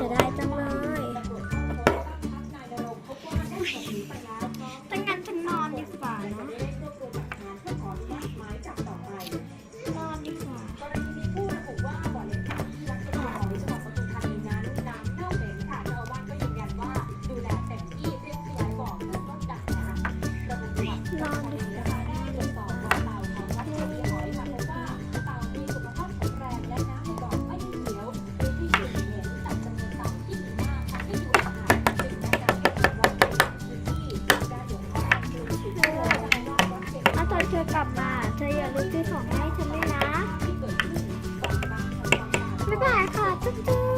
จะได้จังเลย กลับมา เธออย่าลืมซื้อของให้ฉันด้วยนะ บ๊ายบายค่ะจุ๊บ